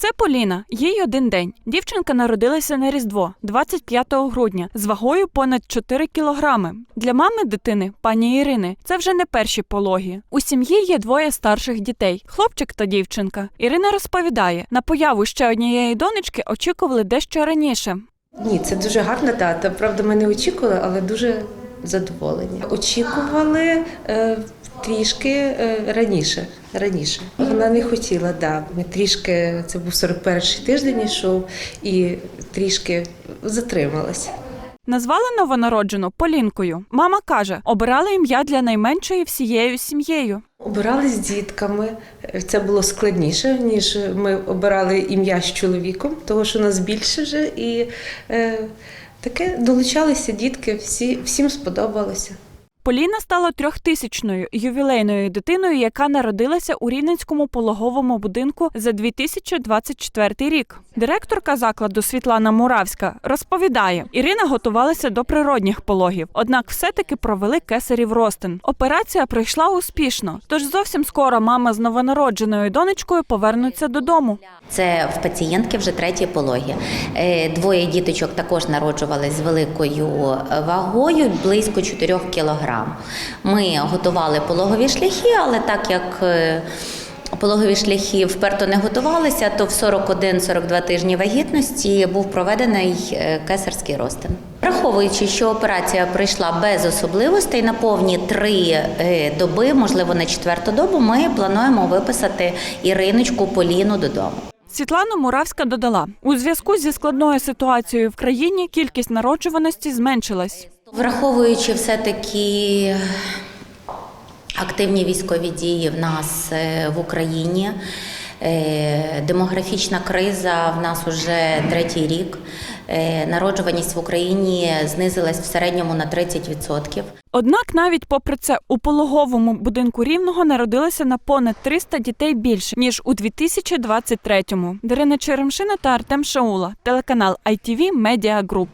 Це Поліна, їй один день. Дівчинка народилася на Різдво 25 грудня з вагою понад 4 кілограми. Для мами дитини, пані Ірини, це вже не перші пологі. У сім'ї є двоє старших дітей хлопчик та дівчинка. Ірина розповідає, на появу ще однієї донечки очікували дещо раніше. Ні, це дуже гарна дата. Правда, ми не очікували, але дуже задоволені. Очікували е, трішки е, раніше. Раніше вона не хотіла, да. Ми трішки це був 41-й тиждень йшов і трішки затрималася. Назвали новонароджену Полінкою. Мама каже, обирали ім'я для найменшої всією сім'єю. Обирали з дітками. Це було складніше, ніж ми обирали ім'я з чоловіком, того що нас більше вже. І е, таке долучалися дітки, всі, всім сподобалося. Поліна стала трьохтисячною ювілейною дитиною, яка народилася у Рівненському пологовому будинку за 2024 рік. Директорка закладу Світлана Муравська розповідає, Ірина готувалася до природних пологів, однак все-таки провели кесарів ростин. Операція пройшла успішно, тож зовсім скоро мама з новонародженою донечкою повернуться додому. Це в пацієнтки вже треті пологи. Е, Двоє діточок також народжувались з великою вагою, близько 4 кілограм. Ми готували пологові шляхи, але так як е, пологові шляхи вперто не готувалися, то в 41-42 тижні вагітності був проведений е, кесарський розтин. Враховуючи, що операція пройшла без особливостей на повні три е, доби, можливо, на четверту добу, ми плануємо виписати Іриночку Поліну додому. Світлана Муравська додала: у зв'язку зі складною ситуацією в країні кількість народжуваності зменшилась. Враховуючи все-таки активні військові дії в нас е, в Україні, е, демографічна криза в нас уже третій рік. Е, Народжуваність в Україні знизилась в середньому на 30%. Однак, навіть попри це, у пологовому будинку рівного народилося на понад 300 дітей більше ніж у 2023-му. Дарина Черемшина та Артем Шаула, телеканал ITV Media Group.